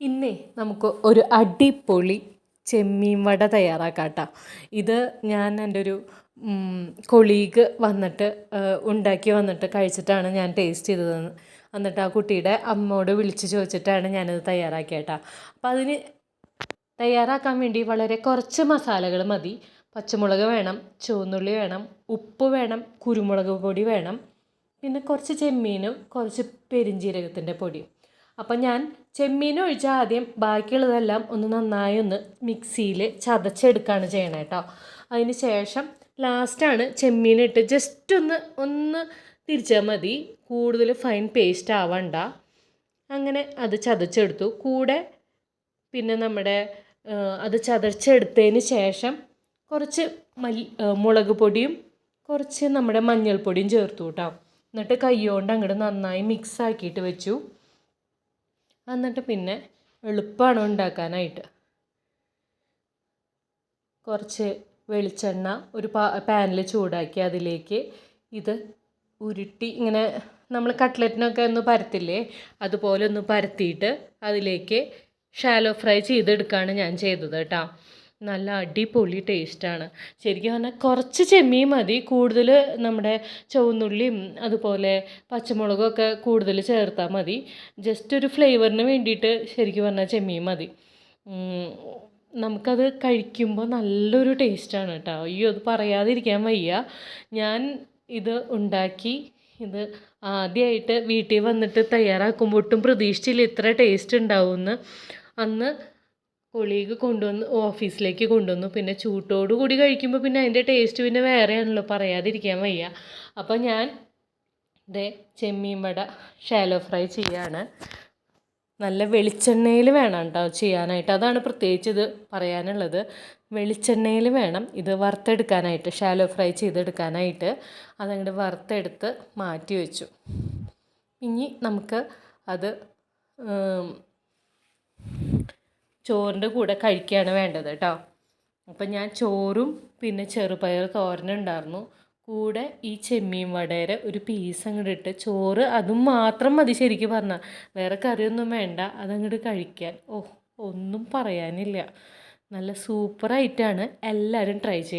ഇന്നേ നമുക്ക് ഒരു അടിപൊളി ചെമ്മീൻ വട തയ്യാറാക്കാം കേട്ടോ ഇത് ഞാൻ എന്റെ ഒരു കൊളീഗ് വന്നിട്ട് ഉണ്ടാക്കി വന്നിട്ട് കഴിച്ചിട്ടാണ് ഞാൻ ടേസ്റ്റ് ചെയ്തതെന്ന് എന്നിട്ട് ആ കുട്ടിയുടെ അമ്മയോട് വിളിച്ച് ചോദിച്ചിട്ടാണ് ഞാനത് തയ്യാറാക്കിയത് കേട്ടോ അപ്പോൾ അതിന് തയ്യാറാക്കാൻ വേണ്ടി വളരെ കുറച്ച് മസാലകൾ മതി. പച്ചമുളക് വേണം ചുവന്നുള്ളി വേണം ഉപ്പ് വേണം കുരുമുളക് പൊടി വേണം. പിന്നെ കുറച്ച് ചെമ്മീനും കുറച്ച് പെരിഞ്ജീരകത്തിന്റെ പൊടിയും. അപ്പം ഞാൻ ചെമ്മീൻ ഒഴിച്ചാൽ ആദ്യം ബാക്കിയുള്ളതെല്ലാം ഒന്ന് നന്നായി ഒന്ന് മിക്സിയിൽ ചതച്ചെടുക്കുകയാണ് ചെയ്യണം കേട്ടോ അതിന് ശേഷം ലാസ്റ്റാണ് ചെമ്മീനിട്ട് ജസ്റ്റ് ഒന്ന് ഒന്ന് തിരിച്ചാൽ മതി. കൂടുതൽ ഫൈൻ പേസ്റ്റ് ആവണ്ട. അങ്ങനെ അത് ചതച്ചെടുത്തു. കൂടെ പിന്നെ നമ്മുടെ അത് ചതച്ചെടുത്തതിന് ശേഷം കുറച്ച് മല്ലി മുളക് പൊടിയും കുറച്ച് നമ്മുടെ മഞ്ഞൾപ്പൊടിയും ചേർത്തു കേട്ടോ എന്നിട്ട് കൈകൊണ്ട് അങ്ങോട്ട് നന്നായി മിക്സ് ആക്കിയിട്ട് വെച്ചു. എന്നിട്ട് പിന്നെ എളുപ്പമാണ് ഉണ്ടാക്കാനായിട്ട്. കുറച്ച് വെളിച്ചെണ്ണ ഒരു പാനിൽ ചൂടാക്കി അതിലേക്ക് ഇത് ഉരുട്ടി ഇങ്ങനെ നമ്മൾ കട്ട്ലറ്റിനൊക്കെ ഒന്ന് പരത്തില്ലേ അതുപോലെ ഒന്ന് പരത്തിയിട്ട് അതിലേക്ക് ഷാലോ ഫ്രൈ ചെയ്തെടുക്കുകയാണ് ഞാൻ ചെയ്തത് കേട്ടോ. നല്ല അടിപൊളി ടേസ്റ്റാണ് ശരിക്കും പറഞ്ഞാൽ കുറച്ച് ചെമ്മീൻ മതി. കൂടുതൽ നമ്മുടെ ചുവന്നുള്ളിയും അതുപോലെ പച്ചമുളകൊക്കെ കൂടുതൽ ചേർത്താൽ മതി. ജസ്റ്റ് ഒരു ഫ്ലേവറിന് വേണ്ടിയിട്ട് ശരിക്കും പറഞ്ഞാൽ ചെമ്മീൻ മതി. നമുക്കത് കഴിക്കുമ്പോൾ നല്ലൊരു ടേസ്റ്റാണ് കേട്ടോ അയ്യോ അത് പറയാതിരിക്കാൻ വയ്യ. ഞാൻ ഇത് ഉണ്ടാക്കി ഇത് ആദ്യമായിട്ട് വീട്ടിൽ വന്നിട്ട് തയ്യാറാക്കുമ്പോൾ ഒട്ടും പ്രതീക്ഷിച്ചില്ല ഇത്ര ടേസ്റ്റ് ഉണ്ടാവുമെന്ന് അന്ന് കൊളീഗ് കൊണ്ടുവന്ന് ഓഫീസിലേക്ക് കൊണ്ടുവന്നു. പിന്നെ ചൂട്ടോടു കൂടി കഴിക്കുമ്പോൾ പിന്നെ അതിന്റെ ടേസ്റ്റ് പിന്നെ വേറെയാണല്ലോ പറയാതിരിക്കാൻ വയ്യ. അപ്പോൾ ഞാൻ ഇതേ ചെമ്മീൻ വട ഷാലോ ഫ്രൈ ചെയ്യാണ്. നല്ല വെളിച്ചെണ്ണയിൽ വേണം കേട്ടോ ചെയ്യാനായിട്ട്. അതാണ് പ്രത്യേകിച്ച് ഇത് പറയാനുള്ളത്. വെളിച്ചെണ്ണയിൽ വേണം ഇത് വറുത്തെടുക്കാനായിട്ട് ഷാലോ ഫ്രൈ ചെയ്തെടുക്കാനായിട്ട്. അതങ്ങോട്ട് വറുത്തെടുത്ത് മാറ്റി വെച്ചു. ഇനി നമുക്ക് അത് ചോറിന്റെ കൂടെ കഴിക്കുകയാണ് വേണ്ടത് കേട്ടോ. അപ്പം ഞാൻ ചോറും പിന്നെ ചെറുപയർ തോരനുണ്ടായിരുന്നു കൂടെ ഈ ചെമ്മീൻ വടയുടെ ഒരു പീസ് അങ്ങോട്ട് ഇട്ട് ചോറ് അതും മാത്രം മതി ശരിക്കും പറഞ്ഞാൽ വേറെ കറിയൊന്നും വേണ്ട അതങ്ങോട്ട് കഴിക്കാൻ. ഓ ഒന്നും പറയാനില്ല. നല്ല സൂപ്പറായിട്ടാണ് എല്ലാവരും ട്രൈ ചെയ്യുക